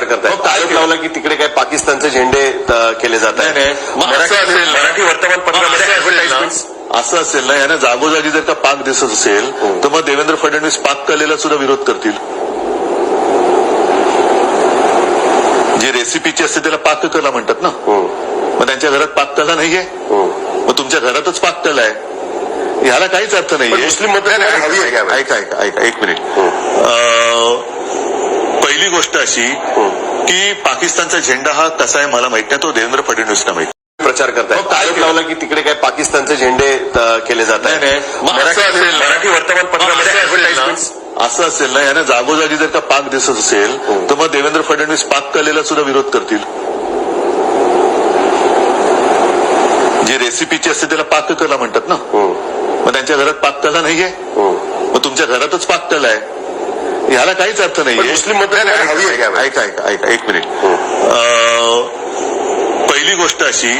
प्रचार करतायत आरोप लावला की तिकडे काय पाकिस्तानचे झेंडे केले जात नाही, नाही. आहेत मग असं असेल ना- मराठी वर्तमानपत्रामध्ये असं असेल ना- यांना जागोजागी जर का पाक दिसत असेल तर मग देवेंद्र फडणवीस पाक कलेला सुद्धा विरोध करतील. जी रेसिपीची असते त्याला पाककला म्हणतात ना. मग त्यांच्या घरात पाककला नाहीये? मग तुमच्या घरातच पाककला आहे. ह्याला काहीच अर्थ नाहीये. मुस्लिम का ऐका ऐका ऐका एक मिनिट. अं, पहिली गोष्ट अशी की पाकिस्तानचा झेंडा हा कसा आहे मला माहीत नाही तो देवेंद्र फडणवीसना माहीत प्रचार करतायत. फक्त आरोप लावला की तिकडे काय पाकिस्तानचे झेंडे केले जात. मग असं मराठी असेल ना- वर्तमानपत्रामध्ये असं असेल यांना जागोजागी जर का पाक दिसत असेल तर मग देवेंद्र फडणवीस पाक कलेला सुद्धा विरोध करतील. जी रेसिपीची असते त्याला पाककला म्हणतात ना. मग त्यांच्या घरात पाककला नाहीये? मग तुमच्या घरातच पाककला आहे. ह्याला काहीच अर्थ नाहीये. मुस्लिम मतदार हवी आहे का ऐका ऐका ऐका एक मिनिट. अं, पहिली गोष्ट अशी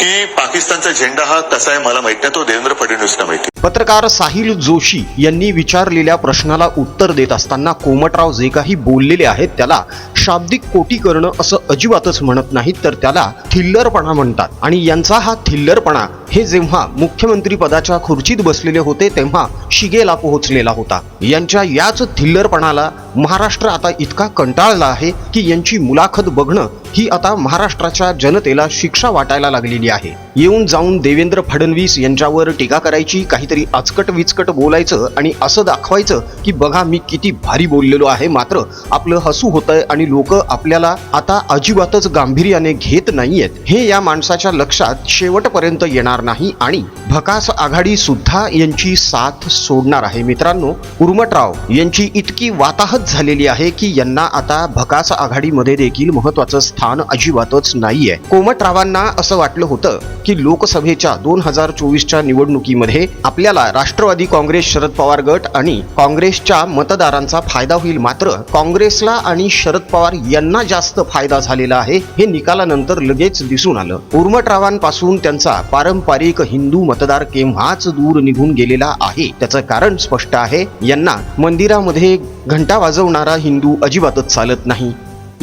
की पाकिस्तानचा झेंडा हा कसा आहे मला माहीत नाही तो देवेंद्र फडणवीसना माहिती पत्रकार साहिल जोशी यांनी विचारलेल्या प्रश्नाला उत्तर देत असताना कोमटराव जे काही बोललेले आहेत त्याला शाब्दिक कोटी करणं असं अजिबातच म्हणत नाहीत तर त्याला थिल्लरपणा म्हणतात. आणि यांचा हा थिल्लरपणा हे जेव्हा मुख्यमंत्री पदाच्या खुर्चीत बसलेले होते तेव्हा शिगेला पोहोचलेला होता. यांच्या याच थिल्लरपणाला महाराष्ट्र आता इतका कंटाळला आहे की यांची मुलाखत बघणं ही आता महाराष्ट्राच्या जनतेला शिक्षा वाटायला लागलेली आहे. येऊन जाऊन देवेंद्र फडणवीस यांच्यावर टीका करायची काहीतरी अचकट विचकट बोलायचं आणि असं दाखवायचं की बघा मी किती भारी बोललेलो आहे मात्र आपलं हसू होतंय आणि लोक आपल्याला आता अजिबातच गांभीर्याने घेत नाहीयेत. हे या माणसाच्या लक्षात शेवटपर्यंत येणार नाही आणि भकास आघाडी सुद्धा यांची साथ सोडणार आहे. मित्रांनो उर्मटराव यांची इतकी वाताहत झालेली आहे की यांना आता भकास आघाडीमध्ये देखील महत्वाचं स्थान अजिबातच नाहीये. कोमटरावांना असं वाटलं होतं की लोकसभेच्या दोन हजार चोवीसच्या निवडणुकीमध्ये आपल्याला राष्ट्रवादी काँग्रेस शरद पवार गट आणि काँग्रेसच्या मतदारांचा फायदा होईल. मात्र काँग्रेसला आणि शरद पवार यांना जास्त फायदा झालेला आहे हे निकालानंतर लगेच दिसून आलं. उर्मटरावांपासून त्यांचा पारंपरिक हिंदू मतदार केव्हाच दूर निघून गेलेला आहे? त्याचं कारण स्पष्ट आहे. यांना मंदिरामध्ये घंटा वाजवणारा हिंदू अजिबातच चालत नाही.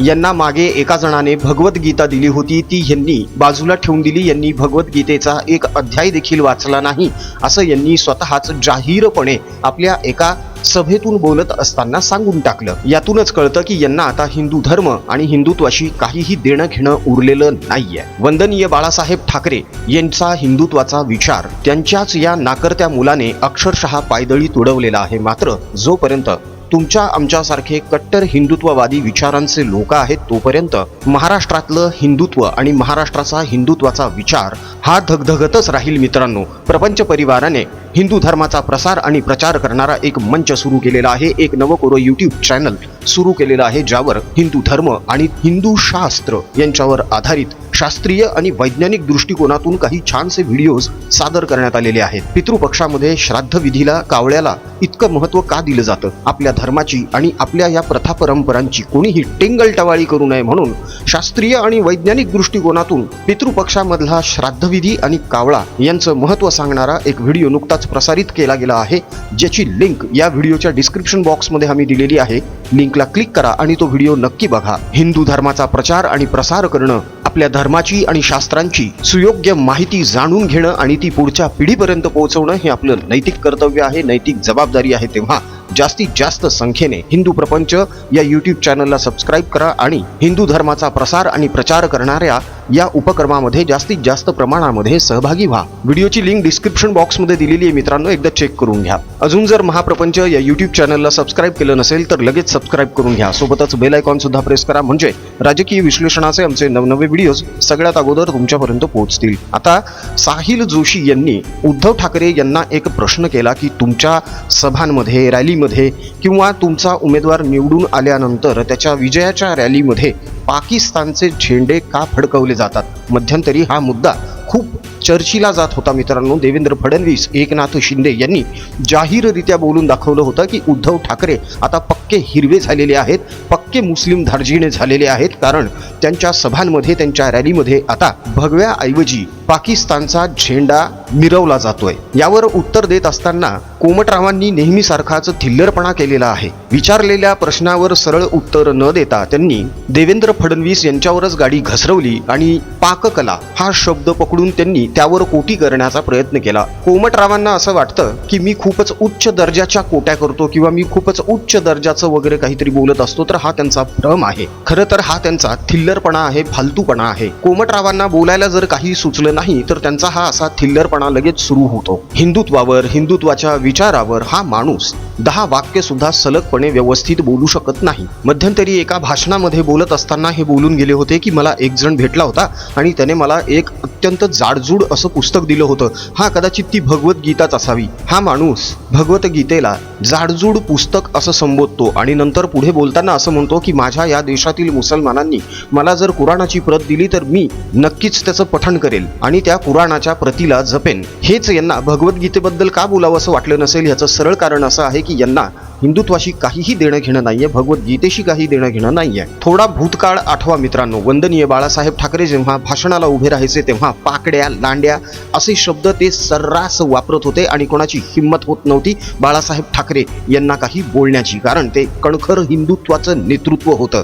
यांना मागे एका जणाने भगवद्गीता दिली होती. ती यांनी बाजूला ठेवून दिली. यांनी भगवद्गीतेचा एक अध्याय देखील वाचला नाही. असं यांनी स्वतःच जाहीरपणे आपल्या एका सभेतून बोलत असताना सांगून टाकलं. यातूनच कळतं की यांना आता हिंदू धर्म आणि हिंदुत्वाशी काहीही देणं घेणं उरलेलं नाहीये. वंदनीय बाळासाहेब ठाकरे यांचा हिंदुत्वाचा विचार त्यांच्याच या नाकर्त्या मुलाने अक्षरशः पायदळी तुडवलेला आहे. मात्र जोपर्यंत तुमच्या आमच्यासारखे कट्टर हिंदुत्ववादी विचारांचे लोक आहेत तोपर्यंत महाराष्ट्रातलं हिंदुत्व आणि महाराष्ट्राचा हिंदुत्वाचा विचार हा धगधगतच राहील मित्रांनो. प्रपंच परिवाराने हिंदू धर्माचा प्रसार आणि प्रचार करणारा एक मंच सुरू केलेला आहे. एक नवकोरो युट्यूब चॅनल सुरू केलेलं आहे ज्यावर हिंदू धर्म आणि हिंदू शास्त्र यांच्यावर आधारित शास्त्रीय आणि वैज्ञानिक दृष्टिकोनातून काही छानसे व्हिडिओज सादर करण्यात आलेले आहेत. पितृपक्षामध्ये श्राद्ध विधीला कावळ्याला इतकं महत्त्व का दिलं जातं? आपल्या धर्माची आणि आपल्या या प्रथा परंपरांची कोणीही टेंगलटवाळी करू नये म्हणून शास्त्रीय आणि वैज्ञानिक दृष्टिकोनातून पितृपक्षामधला श्राद्धविधी आणि कावळा यांचं महत्त्व सांगणारा एक व्हिडिओ नुकताच प्रसारित केला गेला आहे ज्याची लिंक या व्हिडिओच्या डिस्क्रिप्शन बॉक्समध्ये आम्ही दिलेली आहे. लिंकला क्लिक करा आणि तो व्हिडिओ नक्की बघा. हिंदू धर्माचा प्रचार आणि प्रसार करणं आपल्या धर्माची आणि शास्त्रांची सुयोग्य माहिती जाणून घेणं आणि ती पुढच्या पिढीपर्यंत पोहोचवणं हे आपलं नैतिक कर्तव्य आहे नैतिक जबाबदारी आहे तेव्हा जास्तीत जास्त संख्येने हिंदू प्रपंच या यूट्यूब चॅनलला सबस्क्राईब करा आणि हिंदू धर्माचा प्रसार आणि प्रचार करणाऱ्या या उपक्रमामध्ये जास्तीत जास्त प्रमाणामध्ये सहभागी व्हा. व्हिडिओची लिंक डिस्क्रिप्शन बॉक्समध्ये दिलेली आहे मित्रांनो एकदा चेक करून घ्या. अजून जर महाप्रपंच या युट्यूब चॅनलला सबस्क्राईब केलं नसेल तर लगेच सबस्क्राईब करून घ्या. सोबतच बेल आयकॉन सुद्धा प्रेस करा. म्हणजे राजकीय विश्लेषणाचे आमचे नवनवे व्हिडिओज सगळ्यात अगोदर तुमच्यापर्यंत पोहोचतील. आता साहिल जोशी यांनी उद्धव ठाकरे यांना एक प्रश्न केला की तुमच्या सभांमध्ये रॅलीमध्ये किंवा तुमचा उमेदवार निवडून आल्यानंतर त्याच्या विजयाच्या रॅलीमध्ये पाकिस्तानचे झेंडे का फडकवले जातात? मध्यंतरी हा मुद्दा खूप चर्चीला जात होता मित्रांनो. देवेंद्र फडणवीस एकनाथ शिंदे यांनी जाहीररित्या बोलून दाखवलं होतं की उद्धव ठाकरे आता पक्के हिरवे झालेले आहेत पक्के मुस्लिम धार्जिणे झालेले आहेत. कारण त्यांच्या सभांमध्ये त्यांच्या रॅलीमध्ये आता भगव्याऐवजी पाकिस्तानचा झेंडा मिरवला जातोय. यावर उत्तर देत असताना कोमटरावांनी नेहमीसारखाच थिल्लरपणा केलेला आहे. विचारलेल्या प्रश्नावर सरळ उत्तर न देता त्यांनी देवेंद्र फडणवीस यांच्यावरच गाडी घसरवली आणि पाककला हा शब्द पकडून त्यांनी त्यावर कोटी करण्याचा प्रयत्न केला. कोमटरावांना असं वाटतं की मी खूपच उच्च दर्जाच्या कोट्या करतो किंवा मी खूपच उच्च दर्जाचं वगैरे काहीतरी बोलत असतो तर हा त्यांचा भ्रम आहे. खरं तर हा त्यांचा थिल्लरपणा आहे फालतूपणा आहे. कोमटरावांना बोलायला जर काही सुचलं नाही तर त्यांचा हा असा थिल्लरपणा लगेच सुरू होतो. हिंदुत्वावर हिंदुत्वाच्या विचारावर हा माणूस दहा वाक्य सुद्धा सलगपणे व्यवस्थित बोलू शकत नाही. मध्यंतरी एका भाषणामध्ये बोलत असताना हे बोलून गेले होते की मला एक जण भेटला होता आणि त्याने मला एक अत्यंत जाडजूड असं पुस्तक दिलं होतं. हा कदाचित ती भगवद्गीताच असावी. हा माणूस भगवद्गीतेला जाडजूड पुस्तक असं संबोधतो आणि नंतर पुढे बोलताना असं म्हणतो की माझ्या या देशातील मुसलमानांनी मला जर कुराणाची प्रत दिली तर मी नक्कीच त्याचं पठण करेल आणि त्या कुराणाच्या प्रतीला जपेन. हेच यांना भगवद्गीतेबद्दल का बोलावं असं वाटलं नसेल याचं सरळ कारण असं आहे की यांना हिंदुत्वाशी काहीही देणं घेणं नाहीये भगवद्गीतेशी काही देणं घेणं नाहीये. थोडा भूतकाळ आठवा मित्रांनो. वंदनीय बाळासाहेब ठाकरे जेव्हा भाषणाला उभे राहायचे तेव्हा पाकड्या लांड्या असे शब्द ते सर्रास वापरत होते आणि कोणाची हिंमत होत नव्हती बाळासाहेब ठाकरे यांना काही बोलण्याची कारण ते कणखर हिंदुत्वाचं नेतृत्व होतं.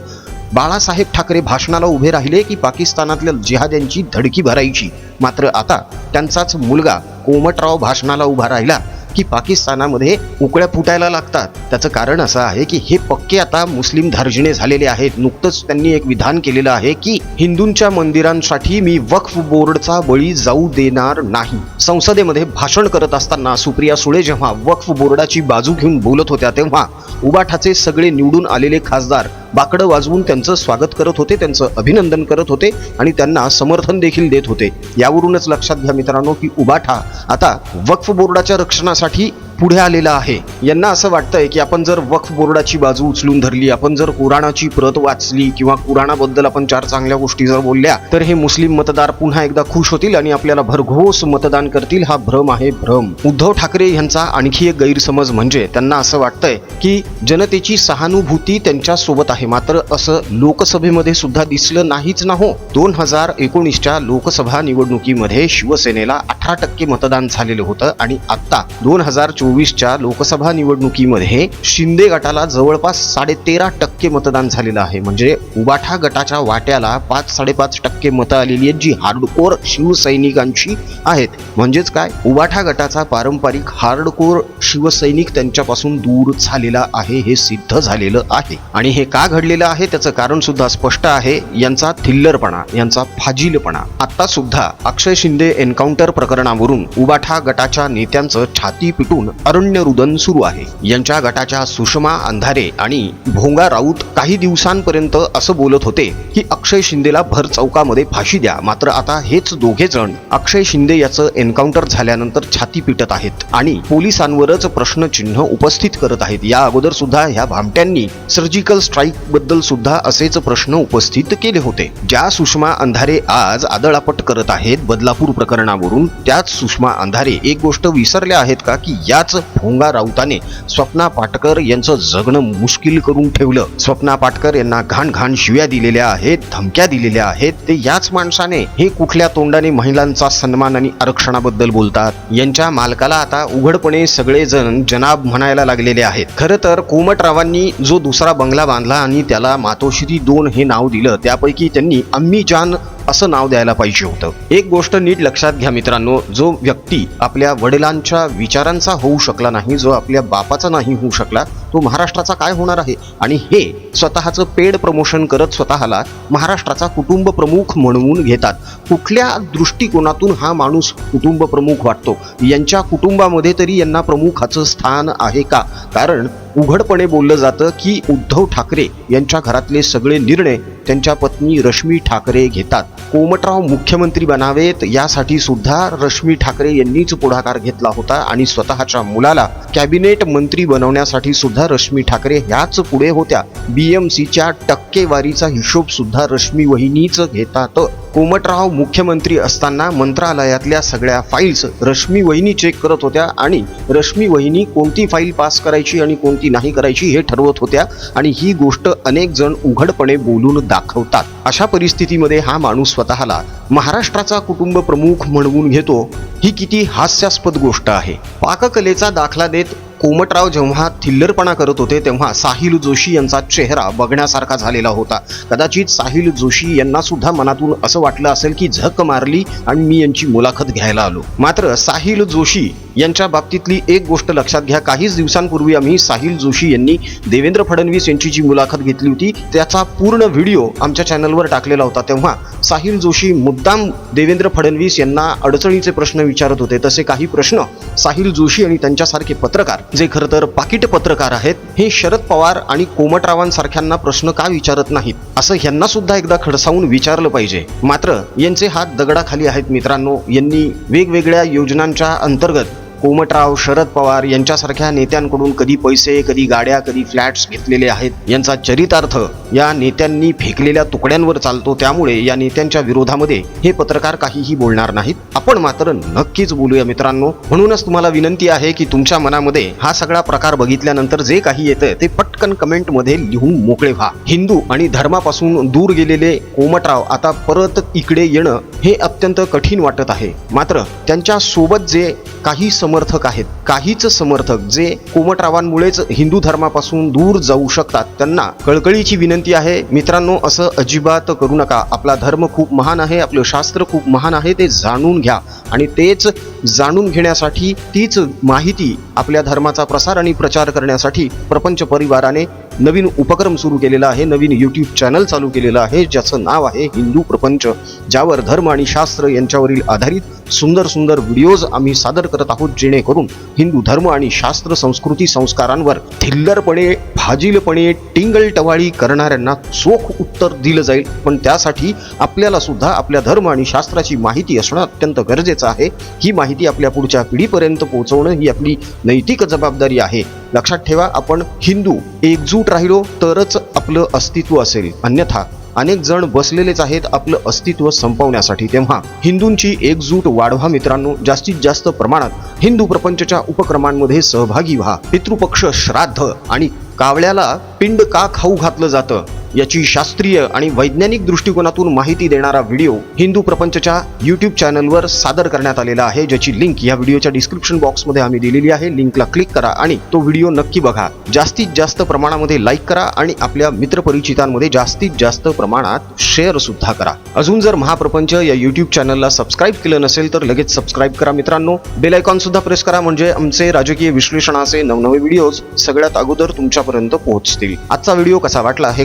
बाळासाहेब ठाकरे भाषणाला उभे राहिले की पाकिस्तानातल्या जिहाद्यांची धडकी भरायची. मात्र आता त्यांचाच मुलगा कोमटराव भाषणाला उभा राहिला. की पाकिस्तानामध्ये उकळ्या फुटायला लागतात. त्याचं कारण असं आहे की हे पक्के आता मुस्लिम धार्जिणे झालेले आहेत. नुकतंच त्यांनी एक विधान केलेलं आहे की हिंदूंच्या मंदिरांसाठी मी वक्फ बोर्डचा बळी जाऊ देणार नाही. संसदेमध्ये भाषण करत असताना सुप्रिया सुळे जेव्हा वक्फ बोर्डाची बाजू घेऊन बोलत होत्या तेव्हा उबाठाचे सगळे निवडून आलेले खासदार बाकडं वाजवून त्यांचं स्वागत करत होते त्यांचं अभिनंदन करत होते आणि त्यांना समर्थन देखील देत होते. यावरूनच लक्षात घ्या मित्रांनो की उबाठा आता वक्फ बोर्डाच्या रक्षणासाठी पुढे आलेला आहे. यांना असं वाटतंय की आपण जर वक्फ बोर्डाची बाजू उचलून धरली आपण जर कुराणाची प्रत वाचली किंवा कुराणाबद्दल आपण चार चांगल्या गोष्टी जर बोलल्या तर हे मुस्लिम मतदार पुन्हा एकदा खुश होतील आणि आपल्याला भरघोस मतदान करतील. हा भ्रम आहे भ्रम. उद्धव ठाकरे यांचा आणखी एक गैरसमज म्हणजे त्यांना असं वाटतंय की जनतेची सहानुभूती त्यांच्यासोबत आहे. मात्र असं लोकसभेमध्ये सुद्धा दिसलं नाहीच ना हो. दोन हजार एकोणीसच्या लोकसभा निवडणुकीमध्ये शिवसेनेला अठरा टक्के मतदान झालेलं होतं आणि आता दोन हजार चोवीसच्या लोकसभा निवडणुकीमध्ये शिंदे गटाला जवळपास साडेतेरा टक्के मतदान झालेलं आहे. म्हणजे उबाठा गटाच्या वाट्याला पाच साडेपाच टक्के मतं आलेली आहेत जी हार्डकोर शिवसैनिकांची आहेत. म्हणजेच काय? उबाठा गटाचा पारंपरिक हार्डकोर शिवसैनिक त्यांच्यापासून दूर झालेला आहे हे सिद्ध झालेलं आहे. आणि हे का घडलेलं आहे? त्याचं कारण सुद्धा स्पष्ट आहे. यांचा थिल्लरपणा यांचा फाजीलपणा. आता सुद्धा अक्षय शिंदे एन्काउंटर प्रकरणावरून उबाठा गटाच्या नेत्यांचं छाती पिटून अरण्य रुदन सुरू आहे. यांच्या गटाच्या सुषमा अंधारे आणि भोंगा राऊत काही दिवसांपर्यंत असं बोलत होते की अक्षय शिंदेला भर चौकामध्ये फाशी द्या. मात्र आता हेच दोघे जण अक्षय शिंदे याचं एन्काउंटर झाल्यानंतर छाती पिटत आहेत आणि पोलिसांवरच प्रश्नचिन्ह उपस्थित करत आहेत. या अगोदर सुद्धा ह्या भामट्यांनी सर्जिकल स्ट्राईकबद्दल सुद्धा असेच प्रश्न उपस्थित केले होते. ज्या सुषमा अंधारे आज आदळापट करत आहेत बदलापूर प्रकरणावरून त्याच सुषमा अंधारे एक गोष्ट विसरल्या आहेत का की याच भोंगा राऊताने स्वप्ना पाटकर यांचं जगणं मुश्किल करून ठेवलं. स्वप्ना पाटकर यांना घाण घाण शिव्या दिलेल्या आहेत धमक्या दिलेल्या आहेत. ते याच माणसाने हे कुठल्या तोंडाने महिलांचा सन्मान आणि आरक्षणाबद्दल बोलतात? यांच्या मालकाला आता उघडपणे सगळेजण जनाब म्हणायला लागलेले आहेत. खरं तर कोमटरावांनी जो दुसरा बंगला बांधला आणि त्याला मातोश्री दोन हे नाव दिलं त्यापैकी त्यांनी अम्मी जान असं नाव द्यायला पाहिजे होतं. एक गोष्ट नीट लक्षात घ्या मित्रांनो जो व्यक्ती आपल्या वडिलांच्या विचारांचा होऊ शकला नाही जो आपल्या बापाचा नाही होऊ शकला तो महाराष्ट्राचा काय होणार आहे? आणि हे स्वतःचं पेड प्रमोशन करत स्वतःला महाराष्ट्राचा कुटुंब प्रमुख म्हणवून घेतात. कुठल्या दृष्टिकोनातून हा माणूस कुटुंब प्रमुख वाटतो? यांच्या कुटुंबामध्ये तरी यांना प्रमुखाचं स्थान आहे का? कारण उघडपणे बोललं जातं की उद्धव ठाकरे यांच्या घरातले सगळे निर्णय त्यांच्या पत्नी रश्मी ठाकरे घेतात. कोमटराव मुख्यमंत्री बनावेत यासाठी सुद्धा रश्मी ठाकरे यांनीच पुढाकार घेतला होता आणि स्वतःच्या मुलाला कॅबिनेट मंत्री बनवण्यासाठी सुद्धा सुद्धा रश्मी ठाकरे ह्याच पुढे होत्या. बीएमसीच्या टक्केवारीचा हिशोब सुद्धा रश्मी वहिनीच घेतात. कोमटराव मुख्यमंत्री असताना मंत्रालयातल्या सगळ्या फाईल्स रश्मी वहिनी चेक करत होत्या आणि रश्मी वहिनी कोणती फाईल पास करायची आणि कोणती नाही करायची हे ठरवत होत्या आणि ही गोष्ट अनेक जण उघडपणे बोलून दाखवतात. अशा परिस्थितीमध्ये हा माणूस स्वतःला महाराष्ट्राचा कुटुंब प्रमुख म्हणवून घेतो. ही किती हास्यास्पद गोष्ट आहे. पाककलेचा दाखला देत कोमटराव जेव्हा थिल्लरपणा करत होते तेव्हा साहिल जोशी यांचा चेहरा बघण्यासारखा झालेला होता. कदाचित साहिल जोशी यांना सुद्धा मनातून असं वाटलं असेल की झक मारली आणि मी यांची मुलाखत घ्यायला आलो. मात्र साहिल जोशी यांच्या बाबतीतली एक गोष्ट लक्षात घ्या. काहीच दिवसांपूर्वी आम्ही साहिल जोशी यांनी देवेंद्र फडणवीस यांची जी मुलाखत घेतली होती त्याचा पूर्ण व्हिडिओ आमच्या चॅनलवर टाकलेला होता. तेव्हा साहिल जोशी मुद्दाम देवेंद्र फडणवीस यांना अडचणीचे प्रश्न विचारत होते. तसे काही प्रश्न साहिल जोशी आणि त्यांच्यासारखे पत्रकार जे खरं तर पाकिट पत्रकार आहेत हे शरद पवार आणि कोमटरावांसारख्यांना प्रश्न का विचारत नाहीत? असं यांना सुद्धा एकदा खडसावून विचारलं पाहिजे. मात्र यांचे हात दगडाखाली आहेत मित्रांनो. यांनी वेगवेगळ्या योजनांच्या अंतर्गत कोमटराव शरद पवार यांच्यासारख्या नेत्यांकडून कधी पैसे कधी गाड्या कधी फ्लॅट्स घेतलेले आहेत यांचा चरितार्थ या नेत्यांनी फेकलेल्या तुकड्यांवर चालतो. त्यामुळे या नेत्यांच्या विरोधामध्ये हे पत्रकार काहीही बोलणार नाहीत. आपण मात्र नक्कीच बोलूया मित्रांनो. म्हणूनच तुम्हाला विनंती आहे की तुमच्या मनामध्ये हा सगळा प्रकार बघितल्यानंतर जे काही येतं ते पटकन कमेंटमध्ये लिहून मोकळे व्हा. हिंदू आणि धर्मापासून दूर गेलेले कोमटराव आता परत इकडे येणं हे अत्यंत कठीण वाटत आहे. मात्र त्यांच्यासोबत जे काही समर्थक आहेत. काहीच समर्थक जे कोमटरावांमुळेच हिंदू धर्मापासून दूर जाऊ शकतात. त्यांना कळकळीची विनंती आहे मित्रांनो असं अजिबात करू नका. आपला धर्म खूप महान आहे आपलं शास्त्र खूप महान आहे ते जाणून घ्या. आणि तेच जाणून घेण्यासाठी तीच माहिती आपल्या धर्माचा प्रसार आणि प्रचार करण्यासाठी प्रपंच परिवाराने नवीन उपक्रम सुरू केलेला आहे नवीन यूट्यूब चॅनल चालू केलेलं आहे ज्याचं नाव आहे हिंदू प्रपंच ज्यावर धर्म आणि शास्त्र यांच्यावरील आधारित सुंदर सुंदर व्हिडिओज आम्ही सादर करत आहोत जेणेकरून हिंदू धर्म आणि शास्त्र संस्कृती संस्कारांवर थिल्लरपणे फाजीलपणे टिंगल टवाळी करणाऱ्यांना चोख उत्तर दिलं जाईल. पण त्यासाठी आपल्याला सुद्धा आपल्या धर्म आणि शास्त्राची माहिती असणं अत्यंत गरजेचं आहे. ही माहिती आपल्या पुढच्या पिढीपर्यंत पोहोचवणं ही आपली नैतिक जबाबदारी आहे. लक्षात ठेवा आपण हिंदू एकजूट राहिलो तरच आपलं अस्तित्व असेल. अन्यथा अनेक जण बसलेलेच आहेत आपलं अस्तित्व संपवण्यासाठी. तेव्हा हिंदूंची एकजूट वाढवा मित्रांनो जास्तीत जास्त प्रमाणात हिंदू प्रपंचच्या उपक्रमांमध्ये सहभागी व्हा. पितृपक्ष श्राद्ध आणि कावळ्याला पिंड का खाऊ घातलं जातं? याची शास्त्रीय आणि वैज्ञानिक दृष्टिकोनातून माहिती देणारा व्हिडिओ हिंदू प्रपंचच्या युट्यूब चॅनलवर सादर करण्यात आलेला आहे ज्याची लिंक या व्हिडिओच्या डिस्क्रिप्शन बॉक्समध्ये आम्ही दिलेली आहे. लिंकला क्लिक करा आणि तो व्हिडिओ नक्की बघा. जास्तीत जास्त प्रमाणामध्ये लाईक करा आणि आपल्या मित्रपरिचितांमध्ये जास्तीत जास्त प्रमाणात शेअर सुद्धा करा. अजून जर महाप्रपंच या युट्यूब चॅनलला सबस्क्राईब केलं नसेल तर लगेच सबस्क्राईब करा मित्रांनो. बेल आयकॉन सुद्धा प्रेस करा म्हणजे आमचे राजकीय विश्लेषणाचे नवनवे व्हिडिओज सगळ्यात अगोदर तुमच्यापर्यंत पोहोचतील. आजचा व्हिडिओ कसा वाटला हे